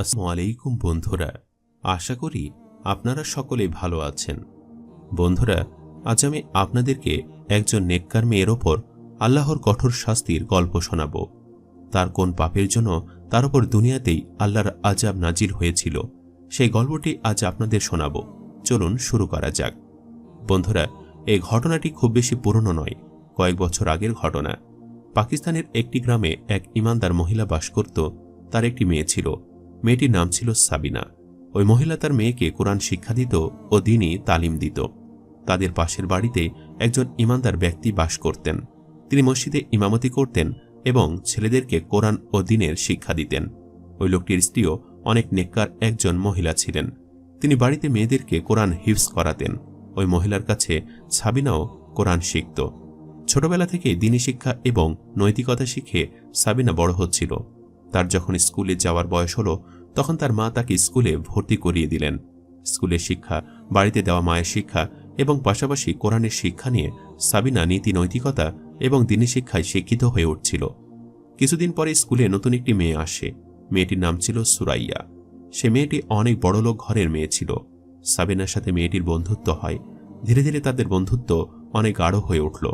আসসালামু আলাইকুম বন্ধুরা, আশা করি আপনারা সকলে ভালো আছেন। বন্ধুরা, আজ আমি আপনাদেরকে একজন নেককার মেয়ের ওপর আল্লাহর কঠোর শাস্তির গল্প শোনাব। তার কোন পাপের জন্য তার ওপর দুনিয়াতেই আল্লাহর আজাব নাজির হয়েছিল, সেই গল্পটি আজ আপনাদের শোনাব। চলুন শুরু করা যাক। বন্ধুরা, এই ঘটনাটি খুব বেশি পুরনো নয়, কয়েক বছর আগের ঘটনা। পাকিস্তানের একটি গ্রামে এক ইমানদার মহিলা বাস করত, তার একটি মেয়ে ছিল। মেয়েটির নাম ছিল সাবিনা। ওই মহিলা তার মেয়েকে কোরআন শিক্ষা দিত ও দিনই তালিম দিত। তাদের পাশের বাড়িতে একজন ইমানদার ব্যক্তি বাস করতেন। তিনি মসজিদে ইমামতি করতেন এবং ছেলেদেরকে কোরআন ও দিনের শিক্ষা দিতেন। ওই লোকটির স্ত্রীও অনেক নেককার একজন মহিলা ছিলেন। তিনি বাড়িতে মেয়েদেরকে কোরআন হিফস করাতেন। ওই মহিলার কাছে সাবিনাও কোরআন শিখত। ছোটবেলা থেকে দিনী শিক্ষা এবং নৈতিকতা শিখে সাবিনা বড় হচ্ছিল। তার যখন স্কুলে যাওয়ার বয়স হলো, তখন তার মা তাকে স্কুলে ভর্তি করিয়ে দিলেন। স্কুলের শিক্ষা, বাড়িতে দেওয়া মায়ের শিক্ষা এবং পাশাপাশি কোরআনের শিক্ষা নিয়ে সাবিনা নীতি নৈতিকতা এবং দিনী শিক্ষায় শিক্ষিত হয়ে উঠছিল। কিছুদিন পরে স্কুলে নতুন একটি মেয়ে আসে। মেয়েটির নাম ছিল সুরাইয়া। সে মেয়েটি অনেক বড়লোক ঘরের মেয়ে ছিল। সাবিনার সাথে মেয়েটির বন্ধুত্ব হয়। ধীরে ধীরে তাদের বন্ধুত্ব অনেক গাঢ় হয়ে উঠল।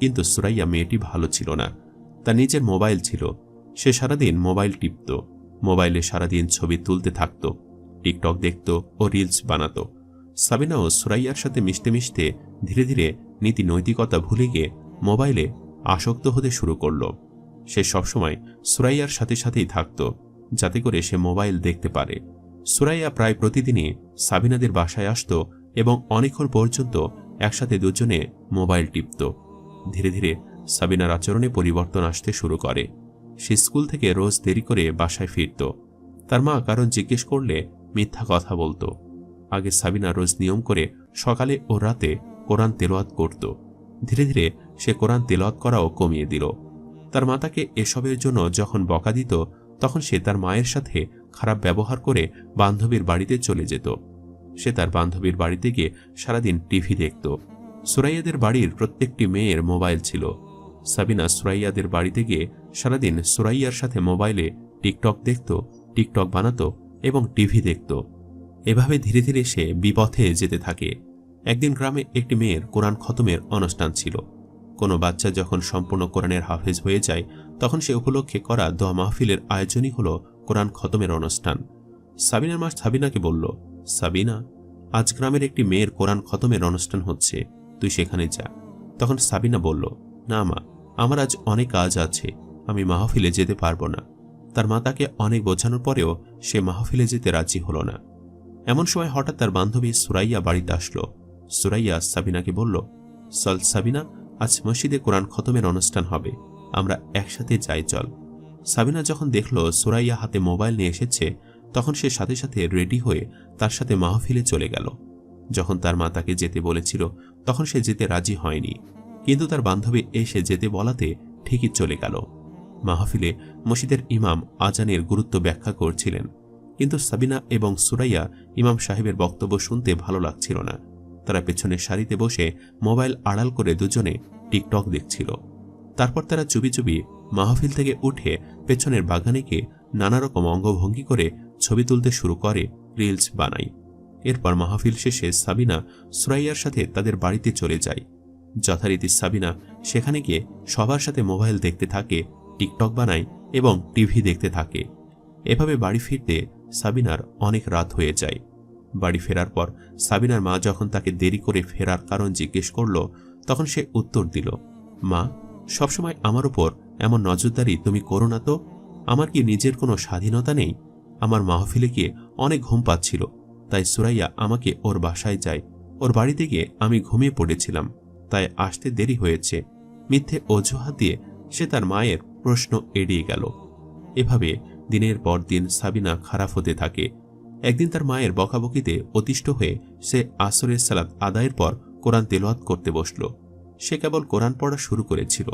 কিন্তু সুরাইয়া মেয়েটি ভালো ছিল না। তার নিজের মোবাইল ছিল। সে সারাদিন মোবাইল টিপত, মোবাইলে সারাদিন ছবি তুলতে থাকত, টিকটক দেখত ও রিলস বানাত। সাবিনাও সুরাইয়ার সাথে মিশতে মিশতে ধীরে ধীরে নীতি নৈতিকতা ভুলে গিয়ে মোবাইলে আসক্ত হতে শুরু করল। সে সবসময় সুরাইয়ার সাথে সাথেই থাকত, যাতে করে সে মোবাইল দেখতে পারে। সুরাইয়া প্রায় প্রতিদিনই সাবিনাদের বাসায় আসত এবং অনেকক্ষণ পর্যন্ত একসাথে দুজনে মোবাইল টিপত। ধীরে ধীরে সাবিনার আচরণে পরিবর্তন আসতে শুরু করে। সে স্কুল থেকে রোজ দেরি করে বাসায় ফিরত। তার মা কারণ জিজ্ঞেস করলে মিথ্যা কথা বলতো। আগে সাবিনা রোজ নিয়ম করে সকালে ও রাতে কোরআন তেলোয়াত করত। ধীরে ধীরে সে কোরআন তেলোয়াত করাও কমিয়ে দিল। তার মাতাকে এসবের জন্য যখন বকা দিত, তখন সে তার মায়ের সাথে খারাপ ব্যবহার করে বান্ধবীর বাড়িতে চলে যেত। সে তার বান্ধবীর বাড়িতে গিয়ে সারাদিন টিভি দেখত। সুরাইয়াদের বাড়ির প্রত্যেকটি মেয়ের মোবাইল ছিল। সাবিনা সুরাইয়াদের বাড়িতে গিয়ে সারাদিন সুরাইয়ার সাথে মোবাইলে টিকটক দেখত, টিকটক বানাতো এবং টিভি দেখত। এভাবে ধীরে ধীরে সে বিপথে যেতে থাকে। একদিন গ্রামে একটি মেয়ের কোরআন খতমের অনুষ্ঠান ছিল। কোনো বাচ্চা যখন সম্পূর্ণ কোরআনের হাফেজ হয়ে যায়, তখন সে উপলক্ষে করা দোয়া মাহফিলের আয়োজনই হল কোরআন খতমের অনুষ্ঠান। সাবিনার মা সাবিনাকে বলল, সাবিনা, আজ গ্রামের একটি মেয়ের কোরআন খতমের অনুষ্ঠান হচ্ছে, তুই সেখানে যা। তখন সাবিনা বলল, না মা, আমার আজ অনেক কাজ আছে। আমি মাহফিলে যেতে পারব না। তার মা তাকে অনেক বোঝানোর পরেও সে মাহফিলে যেতে রাজি হলো না। এমন সময় হঠাৎ তার বান্ধবী সুরাইয়া বাড়িতে আসলো। সুরাইয়া সাবিনাকে বলল সল সাবিনা, আজ মসজিদে কোরআন খতমের অনুষ্ঠান হবে। আমরা একসাথে যাই, চল। সাবিনা যখন দেখল সুরাইয়া হাতে মোবাইল নিয়ে এসেছে, তখন সে সাথে সাথে রেডি হয়ে তার সাথে মাহফিলে চলে গেল। যখন তার মা তাকে যেতে বলেছিল, তখন সে যেতে রাজি হয়নি। কিন্তু তার বান্ধবী এসে যেতে বলাতে ঠিকই চলে গেল। মাহফিলে মসজিদের ইমাম আজানের গুরুত্ব ব্যাখ্যা করছিলেন। কিন্তু সাবিনা এবং সুরাইয়া ইমাম সাহেবের বক্তব্য শুনতে ভালো লাগছিল না। তারা পেছনে সারিতে বসে মোবাইল আড়াল করে দুজনে টিকটক দেখছিল। তারপর তারা চুবি চুবি মাহফিল থেকে উঠে পেছনের বাগানে গিয়ে নানা রকম অঙ্গভঙ্গি করে ছবি তুলতে শুরু করে, রিলস বানায়। এরপর মাহফিল শেষে সাবিনা সুরাইয়ার সাথে তাদের বাড়িতে চলে যায়। যথারীতি সাবিনা সেখানে গিয়ে সবার সাথে মোবাইল দেখতে থাকে টিকটক বানায় এবং টিভি দেখতে থাকে। এভাবে বাড়ি ফিরতে সাবিনার অনেক রাত হয়ে যায়। বাড়ি ফেরার পর সাবিনার মা যখন তাকে দেরি করে ফেরার কারণ জিজ্ঞেস করল, তখন সে উত্তর দিল, মা, সবসময় আমার উপর এমন নজরদারি তুমি করো না তো? আমার কি নিজের কোনো স্বাধীনতা নেই? আমার মাহফিলে গিয়ে অনেক ঘুম পাচ্ছিল, তাই সুরাইয়া আমাকে ওর বাসায় যায়। ওর বাড়িতে গিয়ে আমি ঘুমিয়ে পড়েছিলাম, তাই আসতে দেরি হয়েছে। মিথ্যে অজুহাত দিয়ে সে তার মায়ের প্রশ্ন এড়িয়ে গেল। এভাবে দিনের পর দিন সাবিনা খারাপ হতে থাকে। একদিন তার মায়ের বকাবকিতে অতিষ্ঠ হয়ে সে আসরের সালাদ আদায়ের পর কোরআন তেলোয়াত করতে বসল। সে কেবল কোরআন পড়া শুরু করেছিল।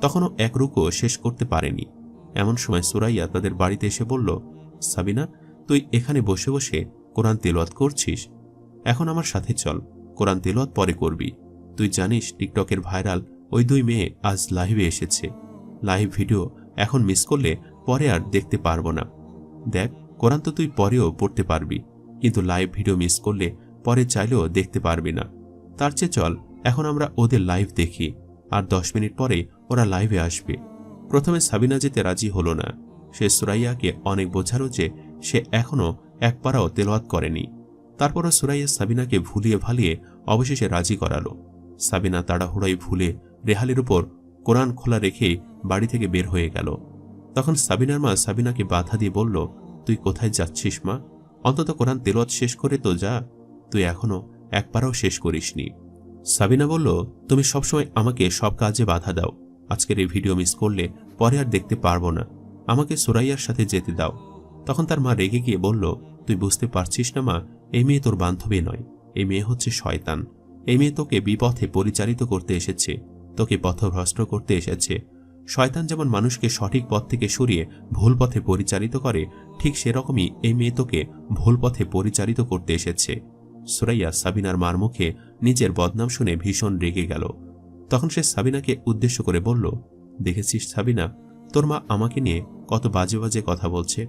তখনও এক রুকো শেষ করতে পারেনি। এমন সময় সুরাইয়া তাদের বাড়িতে এসে বলল, সাবিনা, তুই এখানে বসে বসে কোরআন তেলোয়াত করছিস? এখন আমার সাথে চল। কোরআন তেলোয়াত পরে করবি। তুই জানিস টিকটকের ভাইরাল ওই দুই মেয়ে আজ লাইভে এসেছে। লাইভ ভিডিও এখন মিস করলে পরে আর দেখতে পারব না। দেখ, কোরআন তো তুই পরেও পড়তে পারবি, কিন্তু লাইভ ভিডিও মিস করলে পরে চাইলেও দেখতে পারবি না। তার চেয়ে চল, এখন আমরা ওদের লাইভ দেখি, আর দশ মিনিট পরে ওরা লাইভে আসবে। প্রথমে সাবিনা যেতে রাজি হলো না। সে সুরাইয়াকে অনেক বোঝালো যে সে এখনও এক তেলোয়াত করেনি। তারপরও সুরাইয়া সাবিনাকে ভুলিয়ে ভালিয়ে অবশেষে রাজি করালো। সাবিনা তাড়াহুড়াই ভুলে রেহালের উপর কোরআন খোলা রেখে বাড়ি থেকে বের হয়ে গেল। তখন সাবিনার মা সাবিনাকে বাধা দিয়ে বলল, তুই কোথায় যাচ্ছিস মা? অন্তত কোরআন তেলত শেষ করে তো যা। তুই এখনও একবারও শেষ করিসনি। সাবিনা বলল, তুমি সবসময় আমাকে সব কাজে বাধা দাও। আজকের এই ভিডিও মিস করলে পরে আর দেখতে পারব না। আমাকে সুরাইয়ার সাথে যেতে দাও। তখন তার মা রেগে গিয়ে বলল, তুই বুঝতে পারছিস না মা, এই মেয়ে তোর বান্ধবী নয়। এই মেয়ে হচ্ছে শয়তান। এই মেয়ে তোকে বিপথে পরিচালিত করতে এসেছে। তোকে পথভ্রষ্ট করতে এসেছে। শয়তান যেমন মানুষকে সঠিক পথ থেকে সরিয়ে ভুল পথে পরিচালিত করে, ঠিক সেরকমই এই মেয়ে তোকে ভুল পথে পরিচালিত করতে এসেছে। সুরাইয়া সাবিনার মার মুখে নিজের বদনাম শুনে ভীষণ রেগে গেল। তখন সে সাবিনাকে উদ্দেশ্য করে বলল, দেখেছিস সাবিনা, তোর মা আমাকে নিয়ে কত বাজে বাজে কথা বলছে।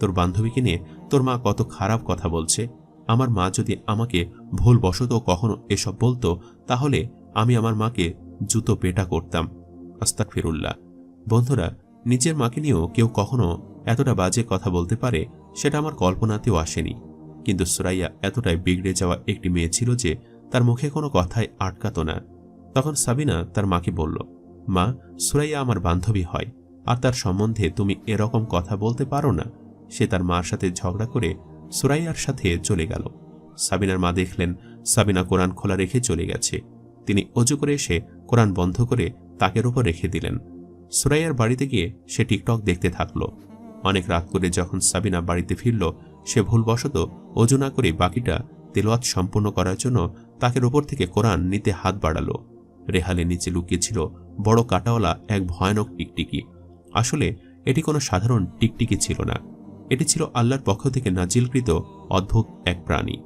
তোর বান্ধবীকে নিয়ে তোর মা কত খারাপ কথা বলছে। আমার মা যদি আমাকে ভুল বশত কখনো এসব বলতো, তাহলে আমি আমার মাকে জুতো পেটা করতাম। আস্তাক ফিরুল্লাহ বন্ধুরা, নিজের মাকে নিয়েও কেউ কখনো এতটা বাজে কথা বলতে পারে সেটা আমার কল্পনাতেও আসেনি। কিন্তু সুরাইয়া এতটাই বিগড়ে যাওয়া একটি মেয়ে ছিল যে তার মুখে কোনো কথাই আটকাত না। তখন সাবিনা তার মাকে বলল, মা, সুরাইয়া আমার বান্ধবী হয়। আর তার সম্বন্ধে তুমি এরকম কথা বলতে পারো না? সে তার মার সাথে ঝগড়া করে সুরাইয়ার সাথে চলে গেল। সাবিনার মা দেখলেন সাবিনা কোরআন খোলা রেখে চলে গেছে। তিনি অজু করে এসে কোরআন বন্ধ করে তাকের ওপর রেখে দিলেন। সুরাইয়ার বাড়িতে গিয়ে সে টিকটক দেখতে থাকল। অনেক রাত করে যখন সাবিনা বাড়িতে ফিরল, সে ভুলবশত অজু না করে বাকিটা তেলোয়াত সম্পূর্ণ করার জন্য তাকের ওপর থেকে কোরআন নিতে হাত বাড়ালো। রেহালে নিচে লুকিয়েছিল বড় কাটাওয়ালা এক ভয়ানক টিকটিকি। আসলে এটি কোনো সাধারণ টিকটিকি ছিল না। এটি ছিল আল্লাহর পক্ষ থেকে নাজিলকৃত অদ্ভুত এক প্রাণী।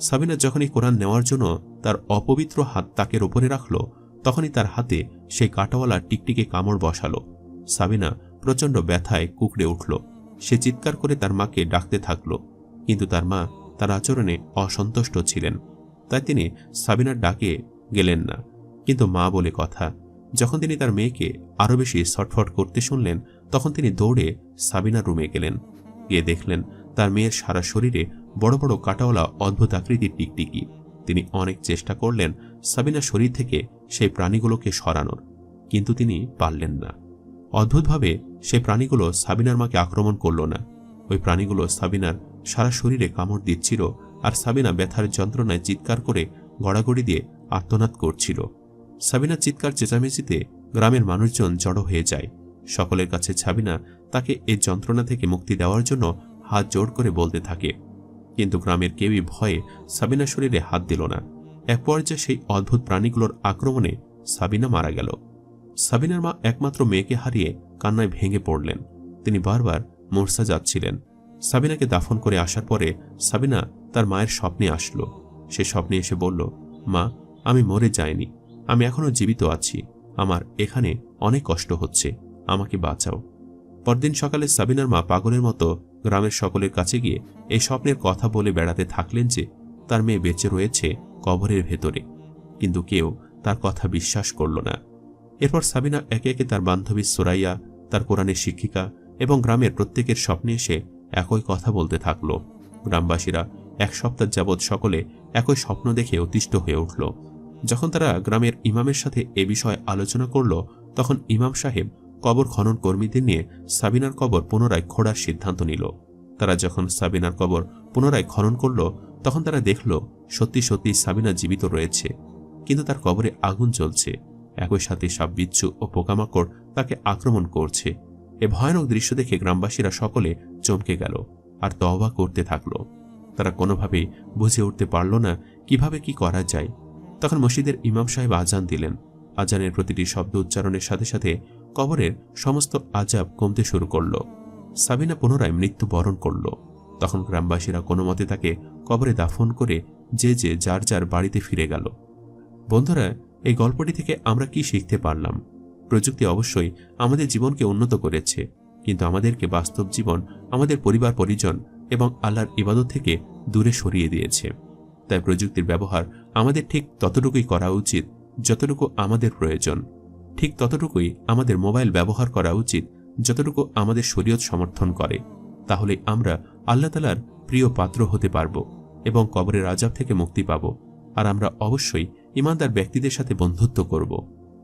সাবিনা যখনই কোরআন নেওয়ার জন্য তার অপবিত্র হাত তাকের ওপরে রাখল তখনই তার হাতে সেই কাটাওয়ালা টিকটিকে কামড় বসালো। সাবিনা প্রচণ্ড ব্যথায় কুকড়ে উঠল। সে চিৎকার করে তার মাকে ডাকতে থাকল, কিন্তু তার মা তার আচরণে অসন্তুষ্ট ছিলেন। তাই তিনি সাবিনার ডাকে গেলেন না। কিন্তু মা বলে কথা, যখন তিনি তার মেয়েকে আরও বেশি ছটফট করতে শুনলেন, তখন তিনি দৌড়ে সাবিনার রুমে গেলেন। গিয়ে দেখলেন তার মেয়ের সারা শরীরে বড় বড় কাটাওয়ালা অদ্ভুত আকৃতির টিকটিকি। তিনি অনেক চেষ্টা করলেন সাবিনার শরীর থেকে সেই প্রাণীগুলোকে সরানোর, কিন্তু তিনি পারলেন না। অদ্ভুতভাবে সেই প্রাণীগুলো সাবিনার মাকে আক্রমণ করল না। ওই প্রাণীগুলো সাবিনার সারা শরীরে কামড় দিচ্ছিল আর সাবিনা ব্যথার যন্ত্রণায় চিৎকার করে গড়াগড়ি দিয়ে আত্মনাদ করছিল। সাবিনার চিৎকার চেঁচামেচিতে গ্রামের মানুষজন জড়ো হয়ে যায়। সকলের কাছে সাবিনা তাকে এই যন্ত্রণা থেকে মুক্তি দেওয়ার জন্য হাত জোর করে বলতে থাকে। কিন্তু গ্রামের কেউই ভয়ে সাবিনার শরীরে হাত দিল না। এক পর্যায়ে সেই অদ্ভুত প্রাণীগুলোর আক্রমণে সাবিনা মারা গেল। সাবিনার মা একমাত্র মেয়েকে হারিয়ে কান্নায় ভেঙে পড়লেন। তিনি বারবার মোর্সা যাচ্ছিলেন। সাবিনাকে দাফন করে আসার পরে সাবিনা তার মায়ের স্বপ্নে আসলো। সে স্বপ্নে এসে বলল, মা, আমি মরে যাইনি। আমি এখনও জীবিত আছি। আমার এখানে অনেক কষ্ট হচ্ছে। আমাকে বাঁচাও। পরদিন সকালে সাবিনার মা পাগলের মতো গ্রামের সকলের কাছে গিয়ে এই স্বপ্নের কথা বলে বেড়াতে থাকলেন যে তার মেয়ে বেঁচে রয়েছে কবরের ভেতরে, কিন্তু কেউ তার কথা বিশ্বাস করল না। এরপর সাবিনা একে একে তার বান্ধবী সোরাইয়া, তার কোরআনের শিক্ষিকা এবং গ্রামের প্রত্যেকের স্বপ্নে এসে একই কথা বলতে থাকল। গ্রামবাসীরা এক সপ্তাহ যাবৎ সকলে একই স্বপ্ন দেখে অতিষ্ঠ হয়ে উঠল। যখন তারা গ্রামের ইমামের সাথে এ বিষয়ে আলোচনা করল, তখন ইমাম সাহেব কবর খনন কর্মীদের নিয়ে সাবিনার কবর পুনরায় খোঁড়ার সিদ্ধান্ত নিল। তারা যখন সাবিনার কবর পুনরায় খনন করল, তখন তারা দেখল সত্যি সত্যি সাবিনা জীবিত রয়েছে, কিন্তু তার কবরে আগুন জ্বলছে। একই সাথে সাপ বিচ্ছু ও পোকামাকড় তাকে আক্রমণ করছে। এ ভয়ানক দৃশ্য দেখে গ্রামবাসীরা সকলে চমকে গেল আর তহবা করতে থাকল। তারা কোনোভাবেই বুঝে উঠতে পারল না কীভাবে কি করা যায়। তখন মসজিদের ইমাম সাহেব আজান দিলেন। আজানের প্রতিটি শব্দ উচ্চারণের সাথে সাথে কবরের সমস্ত আজাব কমতে শুরু করল। সাবিনা পুনরায় মৃত্যু বরণ করল। তখন গ্রামবাসীরা কোনো মতে তাকে কবরে দাফন করে যে যে যার যার বাড়িতে ফিরে গেল। বন্ধুরা, এই গল্পটি থেকে আমরা কি শিখতে পারলাম? প্রযুক্তি অবশ্যই আমাদের জীবনকে উন্নত করেছে, কিন্তু আমাদেরকে বাস্তব জীবন, আমাদের পরিবার, পরিজন এবং আল্লাহর ইবাদত থেকে দূরে সরিয়ে দিয়েছে। তাই প্রযুক্তির ব্যবহার আমাদের ঠিক ততটুকুই করা উচিত যতটুকু আমাদের প্রয়োজন। ঠিক ততটুকুই আমাদের মোবাইল ব্যবহার করা উচিত যতটুকু আমাদের শরীয়ত সমর্থন করে। তাহলে আমরা আল্লাহ তালার প্রিয় পাত্র হতে পারব। এবং কবরের আজাব থেকে মুক্তি পাব, আর আমরা অবশ্যই ইমানদার ব্যক্তিদের সাথে বন্ধুত্ব করব।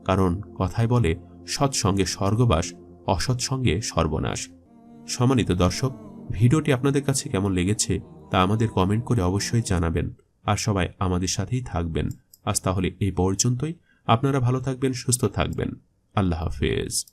কারণ কথায় বলে সৎসঙ্গে স্বর্গবাস, অসৎ সঙ্গে সর্বনাশ। সম্মানিত দর্শক, ভিডিওটি আপনাদের কাছে কেমন লেগেছে তা আমাদের কমেন্ট করে অবশ্যই জানাবেন, আর সবাই আমাদের সাথেই থাকবেন। আজ তাহলে এই পর্যন্তই। আপনারা ভালো থাকবেন, সুস্থ থাকবেন। আল্লাহ হাফেজ।